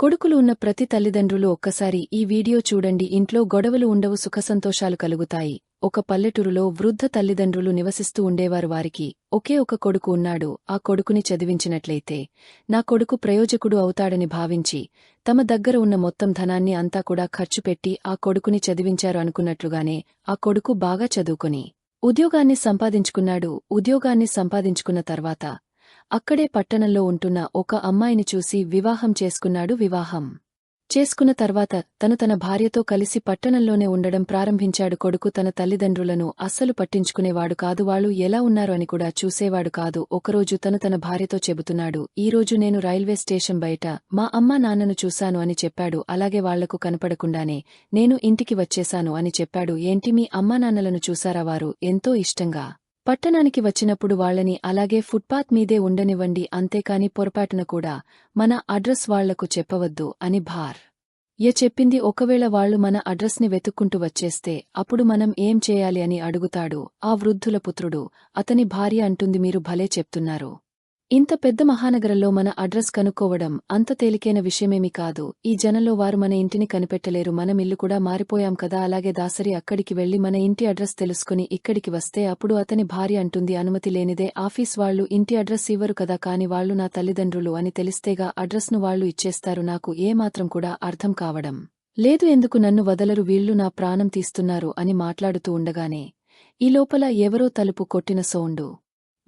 కొడుకులు ఉన్న ప్రతి తల్లిదండ్రులు ఒక్కసారి ఈ వీడియో చూడండి. ఇంట్లో గొడవలు ఉండవు సుఖసంతోషాలు కలుగుతాయి. ఒక పల్లెటూరులో వృద్ధ తల్లిదండ్రులు నివసిస్తూ ఉండేవారు వారికి ఒకే ఒక కొడుకు ఉన్నాడు. ఆ కొడుకుని చదివించినట్లయితే నా కొడుకు ప్రయోజకుడు అవుతాడని భావించి తమ దగ్గర ఉన్న మొత్తం ధనాన్ని అంతా కూడా ఖర్చు పెట్టి ఆ కొడుకుని చదివించారు అనుకున్నట్లుగానే ఆ కొడుకు బాగా చదువుకుని ఉద్యోగాన్ని సంపాదించుకున్నాడు. ఉద్యోగాన్ని సంపాదించుకున్న తర్వాత అక్కడే పట్టణంలో ఉంటున్న ఒక అమ్మాయిని చూసి వివాహం చేసుకున్నాడు వివాహం. చేసుకున్న తర్వాత తను తన భార్యతో కలిసి పట్టణంలోనే ఉండడం ప్రారంభించాడు. కొడుకు తన తల్లిదండ్రులను అస్సలు పట్టించుకునేవాడు కాదు. వాళ్ళు ఎలా ఉన్నారు అని కూడా చూసేవాడు కాదు. ఒకరోజు తను తన భార్యతో చెబుతున్నాడు ఈరోజు నేను రైల్వే స్టేషన్ బయట మా అమ్మా నాన్నను చూశాను అని చెప్పాడు. అలాగే వాళ్ళకు కనపడకుండానే నేను ఇంటికి వచ్చేశాను అని చెప్పాడు. ఏంటి మీ అమ్మానాన్నలను చూశారా వారు? ఎంతో ఇష్టంగా. పట్టణానికి వచ్చినప్పుడు వాళ్ళని అలాగే ఫుట్పాత్ మీదే ఉండనివ్వండి అంతేకాని పొరపాటున కూడా మన అడ్రస్ వాళ్ళకు చెప్పవద్దు అని భార్. య చెప్పింది ఒకవేళ వాళ్ళు మన అడ్రస్ని వెతుక్కుంటూ వచ్చేస్తే అప్పుడు మనం ఏం చేయాలి అని అడుగుతాడు ఆ వృద్ధుల పుత్రుడు. అతని భార్య అంటుంది మీరు భలే చెప్తున్నారు. ఇంత పెద్ద మహానగరంలో మన అడ్రస్ కనుక్కోవడం అంత తేలికైన విషయమేమి కాదు. ఈ జనంలో వారు మన ఇంటిని కనిపెట్టలేరు. మనం ఇల్లు కూడా మారిపోయాం కదా. అలాగే దాసరి అక్కడికి వెళ్ళి మన ఇంటి అడ్రస్ తెలుసుకుని ఇక్కడికి వస్తే అప్పుడు అతని భార్య అంటుంది అనుమతి లేనిదే ఆఫీస్ వాళ్ళు ఇంటి అడ్రస్ ఇవ్వరు కదా. కాని వాళ్ళు నా తల్లిదండ్రులు అని తెలిస్తేగా అడ్రస్ను వాళ్ళు ఇచ్చేస్తారు. నాకు ఏమాత్రం కూడా అర్థం కావడం లేదు. ఎందుకు నన్ను వదలరు? వీళ్ళు నా ప్రాణం తీస్తున్నారు అని మాట్లాడుతూ ఉండగానే ఈ లోపల ఎవరో తలుపు కొట్టిన సౌండు.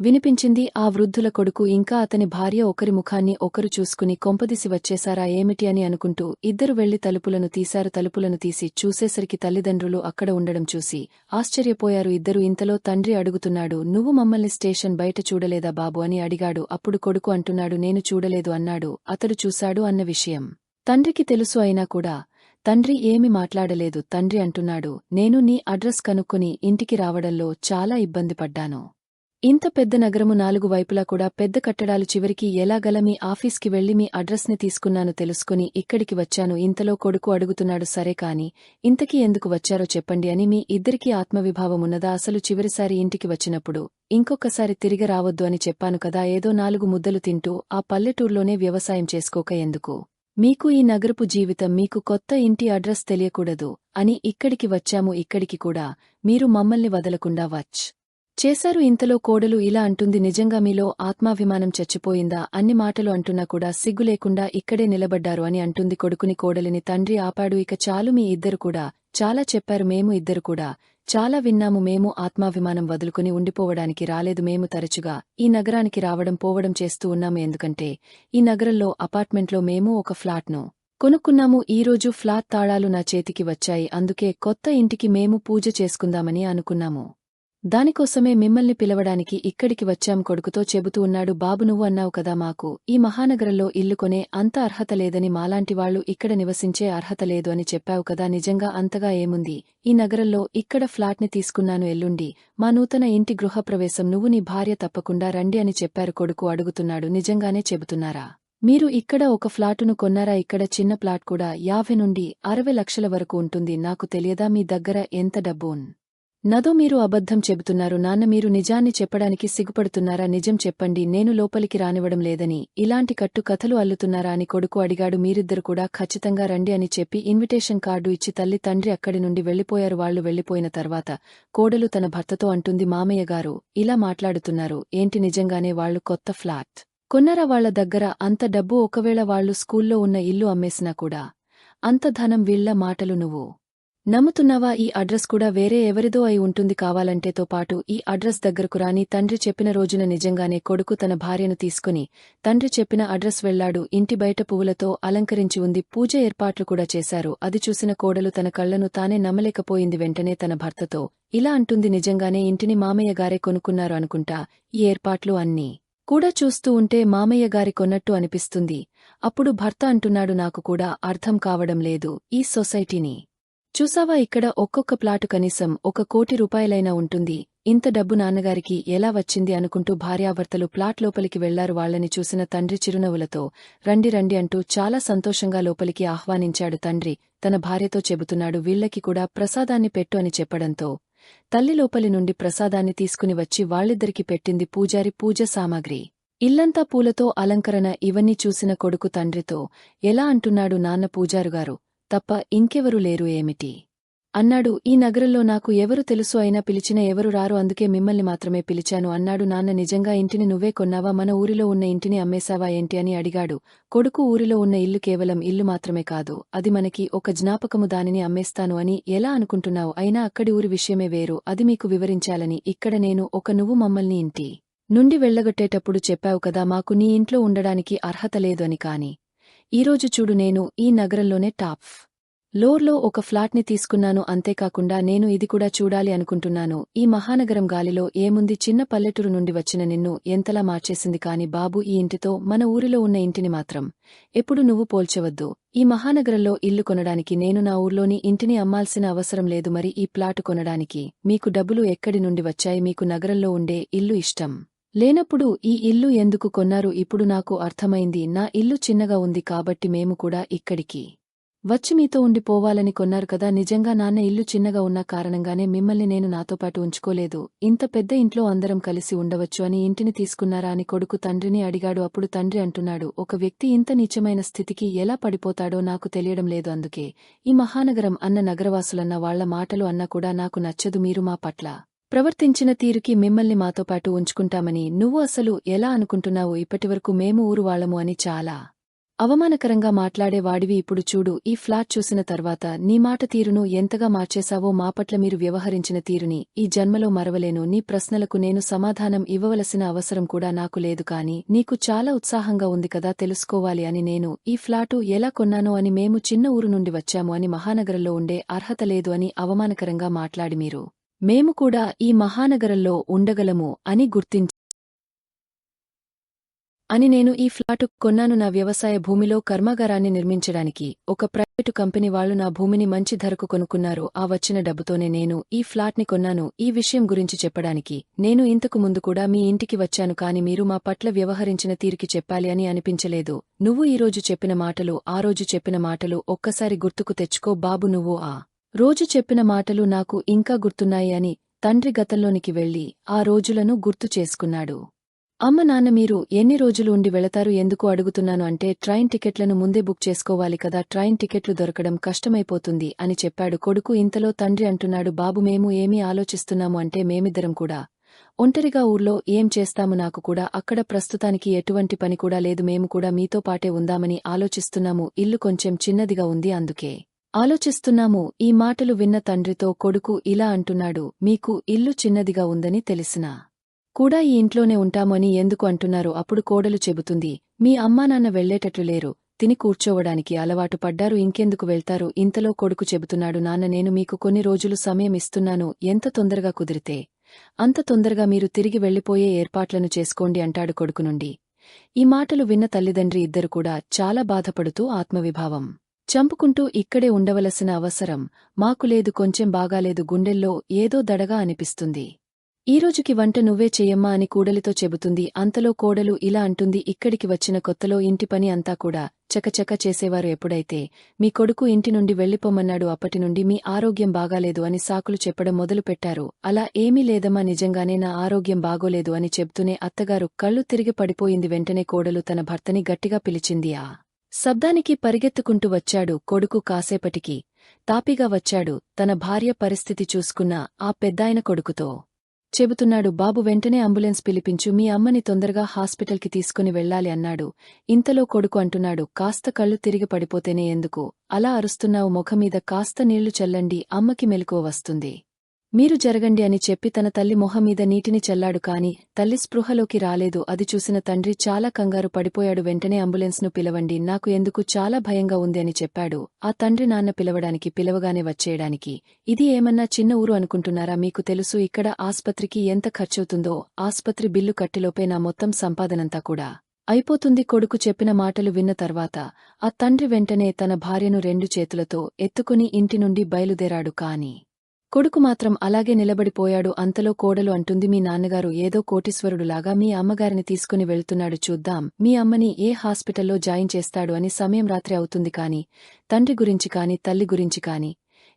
వినిపించింది ఆ వృద్ధుల కొడుకు. ఇంకా అతని భార్య ఒకరి ముఖాన్ని ఒకరు చూసుకుని కొంపదిసి వచ్చేశారా ఏమిటి అని అనుకుంటూ ఇద్దరు వెళ్ళి తలుపులను తీశారు. తలుపులను తీసి చూసేసరికి తల్లిదండ్రులు అక్కడ ఉండడం చూసి ఆశ్చర్యపోయారు. ఇద్దరు ఇంతలో తండ్రి అడుగుతున్నాడు నువ్వు మమ్మల్ని స్టేషన్ బయట చూడలేదా బాబు? అని అడిగాడు. అప్పుడు కొడుకు అంటున్నాడు నేను చూడలేదు అన్నాడు. అతడు చూశాడు అన్న విషయం. తండ్రికి తెలుసు అయినా కూడా తండ్రి ఏమి మాట్లాడలేదు తండ్రి అంటున్నాడు నేను నీ అడ్రస్ కనుక్కొని ఇంటికి రావడంలో చాలా ఇబ్బంది పడ్డాను. ఇంత పెద్ద నగరము నాలుగు వైపులా కూడా పెద్ద కట్టడాలు చివరికి ఎలాగల మీ ఆఫీస్కి వెళ్ళి మీ అడ్రస్ని తీసుకున్నాను తెలుసుకుని ఇక్కడికి వచ్చాను. ఇంతలో కొడుకు అడుగుతున్నాడు సరే కాని ఇంతకీ ఎందుకు వచ్చారో చెప్పండి అని మీ ఇద్దరికీ ఆత్మవిభావమున్నదా అసలు చివరిసారి ఇంటికి వచ్చినప్పుడు ఇంకొకసారి తిరిగి రావద్దు అని చెప్పాను కదా ఏదో నాలుగు ముద్దలు తింటూ ఆ పల్లెటూర్లోనే వ్యవసాయం చేసుకోక ఎందుకు? మీకు ఈ నగరపు జీవితం మీకు కొత్త ఇంటి అడ్రస్ తెలియకూడదు అని ఇక్కడికి వచ్చాము. ఇక్కడికి కూడా మీరు మమ్మల్ని వదలకుండా వచ్. చేశారు ఇంతలో కోడలు ఇలా అంటుంది నిజంగా మీలో ఆత్మాభిమానం చచ్చిపోయిందా? అన్ని మాటలు అంటున్నా కూడా సిగ్గు లేకుండా ఇక్కడే నిలబడ్డారు అని అంటుంది కొడుకుని కోడలిని. తండ్రి ఆపాడు ఇక చాలు మీ ఇద్దరు కూడా. చాలా చెప్పారు మేము ఇద్దరు కూడా. చాలా విన్నాము మేము ఆత్మాభిమానం వదులుకుని ఉండిపోవడానికి రాలేదు మేము తరచుగా. ఈ నగరానికి రావడం పోవడం చేస్తూ ఉన్నాము ఎందుకంటే ఈ నగరంలో అపార్ట్మెంట్లో మేము ఒక ఫ్లాట్ను కొనుక్కున్నాము. ఈరోజు ఫ్లాట్ తాళాలు నా చేతికి వచ్చాయి. అందుకే కొత్త ఇంటికి మేము పూజ చేసుకుందామని అనుకున్నాము. దానికోసమే మిమ్మల్ని పిలవడానికి ఇక్కడికి వచ్చాం కొడుకుతో చెబుతూ ఉన్నాడు బాబు. నువ్వు అన్నావు కదా మాకు ఈ మహానగరంలో ఇల్లు కొనే అంత అర్హత లేదని మాలాంటివాళ్ళు ఇక్కడ నివసించే అర్హత లేదు అని చెప్పావు కదా నిజంగా అంతగా ఏముంది? ఈ నగరంలో ఇక్కడ ఫ్లాట్ని తీసుకున్నాను ఎల్లుండి మా నూతన ఇంటి గృహప్రవేశం నువ్వు నీ భార్య తప్పకుండా రండి అని చెప్పారు కొడుకు అడుగుతున్నాడు నిజంగానే చెబుతున్నారా? మీరు ఇక్కడ ఒక ఫ్లాటును కొన్నారా? ఇక్కడ చిన్న ప్లాట్ కూడా యాభై నుండి అరవై లక్షల వరకు ఉంటుంది నాకు తెలియదా మీ దగ్గర ఎంత డబ్బు? నదో మీరు అబద్ధం చెబుతున్నారు నాన్న మీరు నిజాన్ని చెప్పడానికి సిగ్గుపడుతున్నారా? నిజం చెప్పండి నేను లోపలికి రానివ్వడం లేదని. ఇలాంటి కట్టు కథలు అల్లుతున్నారా అని కొడుకు అడిగాడు. మీరిద్దరు కూడా ఖచ్చితంగా రండి అని చెప్పి ఇన్విటేషన్ కార్డు ఇచ్చి తల్లి తండ్రి అక్కడి నుండి వెళ్ళిపోయారు వాళ్ళు వెళ్ళిపోయిన తర్వాత కోడలు తన భర్తతో అంటుంది మామయ్య గారు ఇలా మాట్లాడుతున్నారు. ఏంటి నిజంగానే వాళ్ళు కొత్త ఫ్లాట్? కొన్నరా వాళ్ళ దగ్గర? అంత డబ్బు ఒకవేళ వాళ్ళు స్కూల్లో ఉన్న ఇల్లు అమ్మేసినా కూడా. అంత ధనం వీళ్ళ మాటలు నువ్వు. నమ్ముతున్నావా ఈ అడ్రస్ కూడా వేరే ఎవరిదో అయి ఉంటుంది కావాలంటేతో పాటు ఈ అడ్రస్ దగ్గరకు రాని తండ్రి చెప్పిన రోజున నిజంగానే కొడుకు తన భార్యను తీసుకుని తండ్రి చెప్పిన అడ్రస్ వెళ్ళాడు ఇంటి బయట పువ్వులతో అలంకరించి ఉంది. పూజ ఏర్పాట్లు కూడా చేశారు. అది చూసిన కోడలు తన కళ్ళను తానే నమ్మలేకపోయింది. వెంటనే తన భర్తతో ఇలా అంటుంది నిజంగానే ఇంటిని మామయ్య గారే కొనుక్కున్నారు అనుకుంటా? ఈ ఏర్పాట్లు అన్నీ కూడా చూస్తూ ఉంటే మామయ్య గారి కొన్నట్టు అనిపిస్తుంది. అప్పుడు భర్త అంటున్నాడు నాకు కూడా అర్థం కావడం లేదు. ఈ సొసైటీని చూసావా ఇక్కడ ఒక్కొక్క ప్లాటు కనీసం ఒక కోటి రూపాయలైనా ఉంటుంది. ఇంత డబ్బు నాన్నగారికి ఎలా వచ్చింది అనుకుంటూ భార్యాభర్తలు ప్లాట్ లోపలికి వెళ్ళారు వాళ్ళని చూసిన తండ్రి చిరునవ్వులతో. రండి రండి అంటూ చాలా సంతోషంగా లోపలికి ఆహ్వానించాడు తండ్రి. తన భార్యతో చెబుతున్నాడు వీళ్ళకి కూడా ప్రసాదాన్ని పెట్టు అని చెప్పడంతో. తల్లి లోపలి నుండి ప్రసాదాన్ని తీసుకుని వచ్చి వాళ్ళిద్దరికి పెట్టింది పూజారి పూజ సామాగ్రి. ఇల్లంతా పూలతో అలంకరణ ఇవన్నీ చూసిన కొడుకు తండ్రితో ఎలా అంటున్నాడు నాన్న పూజారుగారు? తప్ప ఇంకెవరు లేరు ఏమిటి? అన్నాడు ఈ నగరంలో నాకు ఎవరు తెలుసు అయినా పిలిచిన ఎవరు రారు అందుకే మిమ్మల్ని మాత్రమే పిలిచాను అన్నాడు నాన్న నిజంగా ఇంటిని నువ్వే కొన్నావా? మన ఊరిలో ఉన్న ఇంటిని అమ్మేశావా ఏంటి అని అడిగాడు. కొడుకు ఊరిలో ఉన్న ఇల్లు కేవలం ఇల్లు మాత్రమే కాదు అది మనకి ఒక జ్ఞాపకము దానిని అమ్మేస్తాను అని ఎలా అనుకుంటున్నావు? అయినా అక్కడి ఊరి విషయమే వేరు అది మీకు వివరించాలని. ఇక్కడ నేను ఒక నువ్వు మమ్మల్ని ఇంటి నుండి వెళ్ళగొట్టేటప్పుడు చెప్పావు కదా మాకు నీ ఇంట్లో ఉండడానికి అర్హత లేదు అని కాని. ఈరోజు చూడు నేను ఈ నగరంలోనే టాప్ లోర్లో ఒక ఫ్లాట్ని తీసుకున్నాను అంతేకాకుండా నేను ఇది కూడా చూడాలి అనుకుంటున్నాను. ఈ మహానగరం గాలిలో ఏముంది? చిన్న పల్లెటూరు నుండి వచ్చిన నిన్ను ఎంతలా మార్చేసింది కాని బాబు ఈ ఇంటితో మన ఊరిలో ఉన్న ఇంటిని మాత్రం ఎప్పుడు నువ్వు పోల్చవద్దు. ఈ మహానగరంలో ఇల్లు కొనడానికి నేను నా ఊర్లోని ఇంటిని అమ్మాల్సిన అవసరం లేదు మరి ఈ ప్లాటు కొనడానికి. మీకు డబ్బులు ఎక్కడి నుండి వచ్చాయి? మీకు నగరంలో ఉండే ఇల్లు ఇష్టం. లేనప్పుడు ఈ ఇల్లు ఎందుకు కొన్నారు? ఇప్పుడు నాకు అర్థమైంది. నా ఇల్లు చిన్నగా ఉంది కాబట్టి మేము కూడా ఇక్కడికి వచ్చి మీతో ఉండిపోవాలని కొన్నారు కదా. నిజంగా నాన్న ఇల్లు చిన్నగా ఉన్న కారణంగానే మిమ్మల్ని నేను నాతో పాటు ఉంచుకోలేదు. ఇంత పెద్ద ఇంట్లో అందరం కలిసి ఉండవచ్చు అని ఇంటిని తీసుకున్నారా అని కొడుకు తండ్రిని అడిగాడు. అప్పుడు తండ్రి అంటున్నాడు ఒక వ్యక్తి ఇంత నీచమైన స్థితికి ఎలా పడిపోతాడో నాకు తెలియడం లేదు. అందుకే ఈ మహానగరం అన్న నగరవాసులన్న వాళ్ళ మాటలు అన్నా కూడా నాకు నచ్చదు. మీరు మా పట్ల ప్రవర్తించిన తీరుకి మిమ్మల్ని మాతో పాటు ఉంచుకుంటామని నువ్వు అసలు ఎలా అనుకుంటున్నావు ఇప్పటివరకు మేము ఊరు వాళ్ళము అని చాలా అవమానకరంగా మాట్లాడేవాడివి ఇప్పుడు చూడు ఈ ఫ్లాట్ చూసిన తర్వాత నీ మాట తీరును ఎంతగా మార్చేశావో మా పట్ల మీరు వ్యవహరించిన తీరుని ఈ జన్మలో మరవలేను నీ ప్రశ్నలకు నేను సమాధానం ఇవ్వవలసిన అవసరం కూడా నాకు లేదు కాని నీకు చాలా ఉత్సాహంగా ఉంది కదా తెలుసుకోవాలి అని నేను ఈ ఫ్లాటు ఎలా కొన్నానో అని మేము చిన్న ఊరు నుండి వచ్చాము అని మహానగరంలో ఉండే అర్హత లేదు అని అవమానకరంగా మాట్లాడి మీరు. మేము కూడా ఈ మహానగరంలో ఉండగలము అని గుర్తించి అని నేను ఈ ఫ్లాటు కొన్నాను. నా వ్యవసాయ భూమిలో కర్మాగారాన్ని నిర్మించడానికి ఒక ప్రైవేటు కంపెనీ వాళ్ళు నా భూమిని మంచి ధరకు కొనుక్కున్నారు. ఆ వచ్చిన డబ్బుతోనే నేను ఈ ఫ్లాట్ని కొన్నాను. ఈ విషయం గురించి చెప్పడానికి నేను ఇంతకు ముందు కూడా మీ ఇంటికి వచ్చాను కాని మీరు మా పట్ల వ్యవహరించిన తీరుకి చెప్పాలి అని అనిపించలేదు. నువ్వు ఈరోజు చెప్పిన మాటలు ఆ రోజు చెప్పిన మాటలు ఒక్కసారి గుర్తుకు తెచ్చుకో. బాబు నువ్వు ఆ రోజు చెప్పిన మాటలు నాకు ఇంకా గుర్తున్నాయి అని తండ్రి గతంలోనికి వెళ్ళి ఆ రోజులను గుర్తు చేసుకున్నాడు. అమ్మ నాన్న మీరు ఎన్ని రోజులు ఉండి వెళతారు ఎందుకు అడుగుతున్నాను అంటే ట్రైన్ టికెట్లను ముందే బుక్ చేసుకోవాలి కదా ట్రైన్ టికెట్లు దొరకడం కష్టమైపోతుంది అని చెప్పాడు కొడుకు. ఇంతలో తండ్రి అంటున్నాడు బాబు మేము ఏమీ ఆలోచిస్తున్నాము అంటే మేమిద్దరం కూడా. ఒంటరిగా ఊర్లో ఏం చేస్తాము నాకు కూడా అక్కడ ప్రస్తుతానికి ఎటువంటి పని కూడా లేదు మేము కూడా మీతో పాటే ఉందామని ఆలోచిస్తున్నాము ఇల్లు కొంచెం చిన్నదిగా ఉంది అందుకే. ఆలోచిస్తున్నాము ఈ మాటలు విన్న తండ్రితో కొడుకు ఇలా అంటున్నాడు మీకు ఇల్లు చిన్నదిగా ఉందని తెలిసినా కూడా ఈ ఇంట్లోనే ఉంటామని ఎందుకు అంటున్నారు? అప్పుడు కోడలు చెబుతుంది మీ అమ్మానాన్న వెళ్ళేటట్లు లేరు తిని కూర్చోవడానికి అలవాటు పడ్డారు ఇంకెందుకు వెళ్తారు? ఇంతలో కొడుకు చెబుతున్నాడు నాన్న నేను మీకు కొన్ని రోజులు సమయం ఇస్తున్నాను ఎంత తొందరగా కుదిరితే అంత తొందరగా మీరు తిరిగి వెళ్ళిపోయే ఏర్పాట్లను చేసుకోండి అంటాడు కొడుకు నుండి. ఈ మాటలు విన్న తల్లిదండ్రి ఇద్దరు కూడా చాలా బాధపడుతూ ఆత్మవిభావం చంపుకుంటూ ఇక్కడే ఉండవలసిన అవసరం మాకు లేదు కొంచెం బాగాలేదు గుండెల్లో ఏదో దడగా అనిపిస్తుంది. ఈరోజుకి వంట నువ్వే చెయ్యమ్మా అని కూడలితో చెబుతుంది. అంతలో కోడలు ఇలా అంటుంది ఇక్కడికి వచ్చిన కొత్తలో ఇంటి పని అంతా కూడా చకచక చేసేవారు ఎప్పుడైతే? మీ కొడుకు ఇంటి నుండి వెళ్ళిపోమన్నాడు అప్పటి నుండి మీ ఆరోగ్యం బాగాలేదు అని సాకులు చెప్పడం మొదలుపెట్టారు అలా ఏమీ లేదమ్మా నిజంగానే నా ఆరోగ్యం బాగోలేదు అని చెబుతూనే అత్తగారు కళ్ళు తిరిగి పడిపోయింది. వెంటనే కోడలు తన భర్తని గట్టిగా పిలిచింది ఆ శబ్దానికి పరిగెత్తుకుంటూ వచ్చాడు కొడుకు కాసేపటికి. తాపిగా వచ్చాడు తన భార్య పరిస్థితి చూసుకున్న ఆ పెద్దాయన కొడుకుతో. చెబుతున్నాడు బాబు వెంటనే అంబులెన్స్ పిలిపించు మీ అమ్మని తొందరగా హాస్పిటల్కి తీసుకుని వెళ్ళాలి అన్నాడు. ఇంతలో కొడుకు అంటున్నాడు కాస్త కళ్ళు తిరిగి పడిపోతేనే ఎందుకు? అలా అరుస్తున్నావు ముఖమీద కాస్త నీళ్ళు చల్లండి అమ్మకి మెలకువ వస్తుంది. మీరు జరగండి అని చెప్పి తన తల్లి మొహమీద నీటిని చల్లాడు కాని తల్లి స్పృహలోకి రాలేదు. అది చూసిన తండ్రి చాలా కంగారు పడిపోయాడు. వెంటనే అంబులెన్స్ను పిలవండి. నాకు ఎందుకు చాలా భయంగా ఉంది అని చెప్పాడు. ఆ తండ్రి నాన్న పిలవడానికి పిలవగానే వచ్చేయడానికి. ఇది ఏమన్నా చిన్న ఊరు అనుకుంటున్నారా? మీకు తెలుసు ఇక్కడ ఆస్పత్రికి ఎంత ఖర్చవుతుందో ఆస్పత్రి బిల్లు కట్టిలోపే నా మొత్తం సంపాదనంతా కూడా అయిపోతుంది కొడుకు చెప్పిన మాటలు విన్న తర్వాత ఆ తండ్రి వెంటనే తన భార్యను రెండు చేతులతో ఎత్తుకుని ఇంటి నుండి బయలుదేరాడు కాని కొడుకు మాత్రం అలాగే నిలబడిపోయాడు అంతలో కోడలు అంటుంది మీ నాన్నగారు ఏదో కోటీశ్వరుడులాగా మీ అమ్మగారిని తీసుకుని వెళ్తున్నాడు చూద్దాం. మీ అమ్మని ఏ హాస్పిటల్లో జాయిన్ చేస్తాడు అని సమయం రాత్రి అవుతుంది కాని తండ్రి గురించి కాని తల్లి గురించి కాని.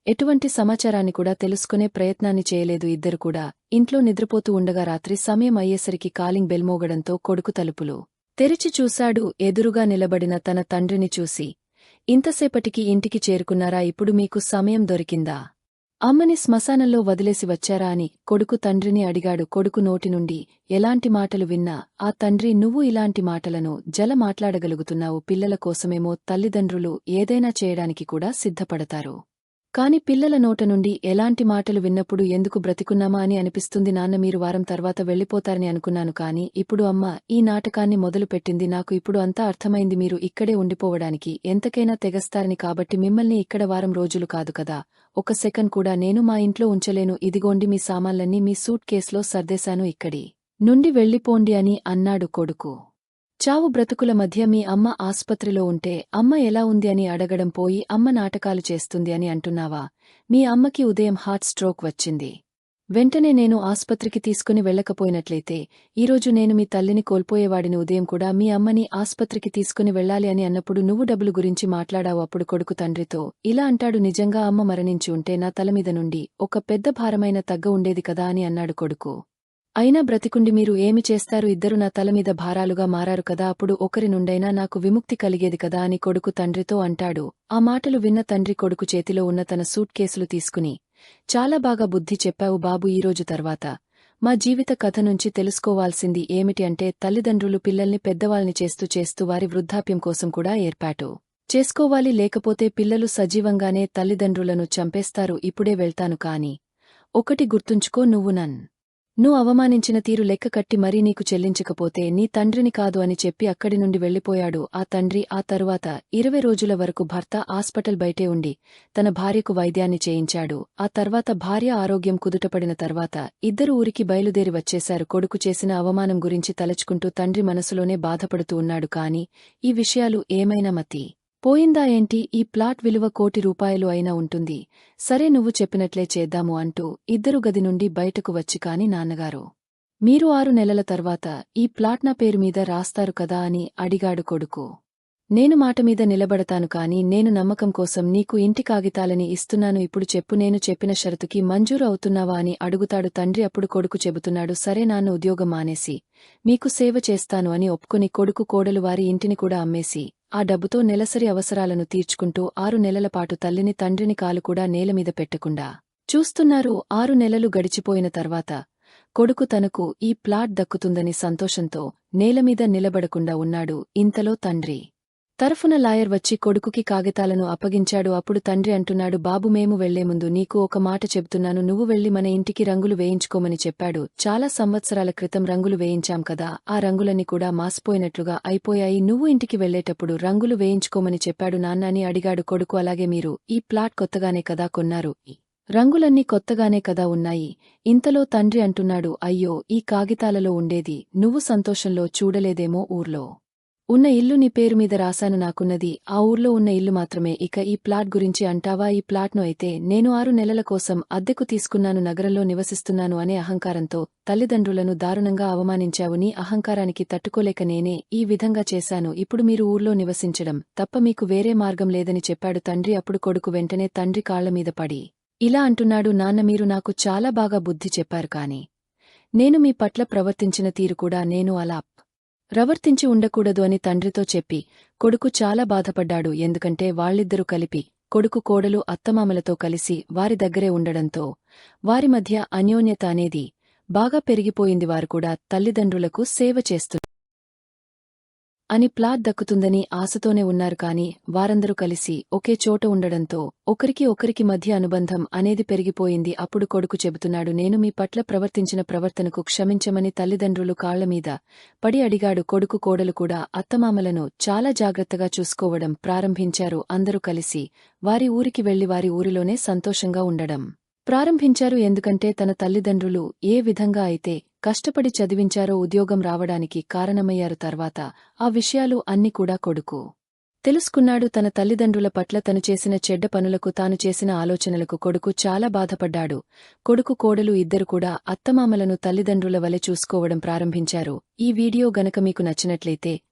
ఎటువంటి సమాచారాన్ని కూడా తెలుసుకునే ప్రయత్నాన్ని చేయలేదు ఇద్దరు కూడా. ఇంట్లో నిద్రపోతూ ఉండగా రాత్రి సమయం అయ్యేసరికి కాలింగ్ బెల్మోగడంతో కొడుకు తలుపులు తెరిచి చూశాడు. ఎదురుగా నిలబడిన తన తండ్రిని చూసి ఇంతసేపటికి ఇంటికి చేరుకున్నారా? ఇప్పుడు మీకు సమయం దొరికిందా? అమ్మని శ్మశానంలో వదిలేసి వచ్చారా అని కొడుకు తండ్రిని అడిగాడు. కొడుకు నోటి నుండి ఎలాంటి మాటలు విన్నా ఆ తండ్రి నువ్వు ఇలాంటి మాటలను జల మాట్లాడగలుగుతున్నావు. పిల్లల కోసమేమో తల్లిదండ్రులు ఏదైనా చేయడానికి కూడా సిద్ధపడతారు. కాని పిల్లల నోట నుండి ఎలాంటి మాటలు విన్నప్పుడు ఎందుకు బ్రతికున్నామా అని అనిపిస్తుంది నాన్న మీరు వారం తర్వాత వెళ్ళిపోతారని అనుకున్నాను కాని ఇప్పుడు అమ్మ ఈ నాటకాన్ని మొదలుపెట్టింది నాకు ఇప్పుడు అంతా అర్థమైంది మీరు ఇక్కడే ఉండిపోవడానికి. ఎంతకైనా తెగస్తారని కాబట్టి మిమ్మల్ని ఇక్కడ వారం రోజులు కాదు కదా. ఒక సెకండ్ కూడా నేను మా ఇంట్లో ఉంచలేను. ఇదిగోండి మీ సామాన్లన్నీ మీ సూట్ కేసులో సర్దేశాను ఇక్కడి నుండి వెళ్ళిపోండి అని అన్నాడు కొడుకు. చావు బ్రతుకుల మధ్య మీ అమ్మ ఆస్పత్రిలో ఉంటే అమ్మ ఎలా ఉంది అని అడగడం పోయి అమ్మ నాటకాలు చేస్తుంది అని అంటున్నావా? మీ అమ్మకి ఉదయం హార్ట్ స్ట్రోక్ వచ్చింది. వెంటనే నేను ఆస్పత్రికి తీసుకుని వెళ్ళకపోయినట్లయితే ఈరోజు నేను మీ తల్లిని కోల్పోయేవాడిని ఉదయం కూడా మీ అమ్మని ఆస్పత్రికి తీసుకుని వెళ్ళాలి అని అన్నప్పుడు నువ్వు డబ్బులు గురించి మాట్లాడావు అప్పుడు కొడుకు తండ్రితో. ఇలా అంటాడు నిజంగా అమ్మ మరణించి ఉంటే నా తలమీద నుండి ఒక పెద్ద భారమైన తగ్గ ఉండేది కదా అని అన్నాడు కొడుకు. అయినా బ్రతికుండి మీరు ఏమి చేస్తారు? ఇద్దరు నా తలమీద భారాలుగా మారారు కదా అప్పుడు ఒకరి నుండైనా నాకు విముక్తి కలిగేది కదా అని కొడుకు తండ్రితో అంటాడు. ఆ మాటలు విన్న తండ్రి కొడుకు చేతిలో ఉన్న తన సూట్ కేసులు తీసుకుని చాలా బాగా బుద్ధి చెప్పావు బాబు ఈరోజు తర్వాత. మా జీవిత కథ నుంచి తెలుసుకోవాల్సింది ఏమిటి అంటే తల్లిదండ్రులు పిల్లల్ని పెద్దవాల్ని చేస్తూ చేస్తూ వారి వృద్ధాప్యం కోసం కూడా ఏర్పాటు. చేసుకోవాలి లేకపోతే పిల్లలు సజీవంగానే తల్లిదండ్రులను చంపేస్తారు ఇప్పుడే వెళ్తాను కాని. ఒకటి గుర్తుంచుకో నువ్వు నన్. నువ్వు అవమానించిన తీరు లెక్క కట్టి మరీ నీకు చెల్లించకపోతే నీ తండ్రిని కాదు అని చెప్పి అక్కడి నుండి వెళ్ళిపోయాడు ఆ తండ్రి ఆ తరువాత ఇరవై రోజుల వరకు భర్త హాస్పిటల్ బయటే ఉండి తన భార్యకు వైద్యాన్ని చేయించాడు. ఆ తర్వాత భార్య ఆరోగ్యం కుదుటపడిన తర్వాత ఇద్దరు ఊరికి బయలుదేరి వచ్చేశారు. కొడుకు చేసిన అవమానం గురించి తలచుకుంటూ తండ్రి మనసులోనే బాధపడుతూ ఉన్నాడు. కాని ఈ విషయాలు ఏమైనా మతి? పోయిందా ఏంటి? ఈ ప్లాట్ విలువ కోటి రూపాయలు అయినా ఉంటుంది. సరే నువ్వు చెప్పినట్లే చేద్దాము అంటూ ఇద్దరు గది నుండి బయటకు వచ్చి కాని నాన్నగారు. మీరు ఆరు నెలల తర్వాత ఈ ప్లాట్ నా పేరు మీద రాస్తారు కదా అని అడిగాడు కొడుకు. నేను మాట మీద నిలబడతాను కాని నేను నమ్మకం కోసం నీకు ఇంటి కాగితాలని ఇస్తున్నాను. ఇప్పుడు చెప్పు నేను చెప్పిన షరతుకి మంజూరు అవుతున్నావా అని అడుగుతాడు తండ్రి. అప్పుడు కొడుకు చెబుతున్నాడు సరే నాన్న ఉద్యోగం మానేసి మీకు సేవ చేస్తాను అని ఒప్పుకొని కొడుకు కోడలు వారి ఇంటిని కూడా అమ్మేసి ఆ డబ్బుతో నెలసరి అవసరాలను తీర్చుకుంటూ ఆరు నెలలపాటు తల్లిని తండ్రిని కాలు కూడా నేలమీద పెట్టకుండా. చూస్తున్నారు ఆరు నెలలు గడిచిపోయిన తర్వాత కొడుకు తనకు ఈ ప్లాట్ దక్కుతుందని సంతోషంతో నేలమీద నిలబడకుండా ఉన్నాడు ఇంతలో తండ్రి. తరఫున లాయర్ వచ్చి కొడుకుకి కాగితాలను అప్పగించాడు. అప్పుడు తండ్రి అంటున్నాడు బాబు మేము వెళ్ళే ముందు నీకు ఒక మాట చెబుతున్నాను. నువ్వు వెళ్ళి మన ఇంటికి రంగులు వేయించుకోమని చెప్పాడు. చాలా సంవత్సరాల క్రితం రంగులు వేయించాం కదా ఆ రంగులన్నీ కూడా మాసిపోయినట్లుగా అయిపోయాయి. నువ్వు ఇంటికి వెళ్ళేటప్పుడు రంగులు వేయించుకోమని చెప్పాడు నాన్నని అడిగాడు కొడుకు. అలాగే మీరు ఈ ప్లాట్ కొత్తగానే కదా కొన్నారు. రంగులన్నీ కొత్తగానే కదా ఉన్నాయి. ఇంతలో తండ్రి అంటున్నాడు అయ్యో ఈ కాగితాలలో ఉండేది నువ్వు సంతోషంలో చూడలేదేమో ఊర్లో. ఉన్న ఇల్లు నీ పేరు మీద రాశాను నాకున్నది. ఆ ఊర్లో ఉన్న ఇల్లు మాత్రమే. ఇక ఈ ప్లాట్ గురించి అంటావా? ఈ ప్లాట్ను అయితే నేను ఆరు నెలల కోసం అద్దెకు తీసుకున్నాను నగరంలో నివసిస్తున్నాను అనే అహంకారంతో తల్లిదండ్రులను దారుణంగా అవమానించావు. నీ అహంకారానికి తట్టుకోలేక నేనే ఈ విధంగా చేశాను. ఇప్పుడు మీరు ఊర్లో నివసించడం తప్ప మీకు వేరే మార్గం లేదని చెప్పాడు తండ్రి. అప్పుడు కొడుకు వెంటనే తండ్రి కాళ్ళమీద పడి ఇలా అంటున్నాడు నాన్న మీరు నాకు చాలా బాగా బుద్ధి చెప్పారు కాని నేను మీ పట్ల ప్రవర్తించిన తీరు కూడా నేను అలా ప్రవర్తించి ఉండకూడదు అని తండ్రితో చెప్పి కొడుకు చాలా బాధపడ్డాడు. ఎందుకంటే వాళ్ళిద్దరూ కలిపి కొడుకు కోడలు అత్తమామలతో కలిసి వారి దగ్గరే ఉండడంతో వారి మధ్య అన్యోన్యత అనేది బాగా పెరిగిపోయింది. వారు కూడా తల్లిదండ్రులకు సేవ చేస్తున్నారు అని ప్లాట్ దక్కుతుందని ఆశతోనే ఉన్నారు కాని వారందరూ కలిసి ఒకే చోట ఉండడంతో ఒకరికి ఒకరికి మధ్య అనుబంధం అనేది పెరిగిపోయింది. అప్పుడు కొడుకు చెబుతున్నాడు నేను మీ పట్ల ప్రవర్తించిన ప్రవర్తనకు క్షమించమని తల్లిదండ్రులు కాళ్ళమీద పడి అడిగాడు. కొడుకు కోడలు కూడా అత్తమామలను చాలా జాగ్రత్తగా చూసుకోవడం ప్రారంభించారు. అందరూ కలిసి వారి ఊరికి వెళ్ళి వారి ఊరిలోనే సంతోషంగా ఉండడం. ప్రారంభించారు ఎందుకంటే తన తల్లిదండ్రులు ఏ విధంగా అయితే కష్టపడి చదివించారో ఉద్యోగం రావడానికి కారణమయ్యారు తర్వాత ఆ విషయాలు అన్ని కూడా కొడుకు. తెలుసుకున్నాడు తన తల్లిదండ్రుల పట్ల తను చేసిన చెడ్డ పనులకు తాను చేసిన ఆలోచనలకు కొడుకు చాలా బాధపడ్డాడు. కొడుకు కోడలు ఇద్దరు కూడా అత్తమామలను తల్లిదండ్రుల వలె చూసుకోవడం ప్రారంభించారు. ఈ వీడియో గనక మీకు నచ్చినట్లయితే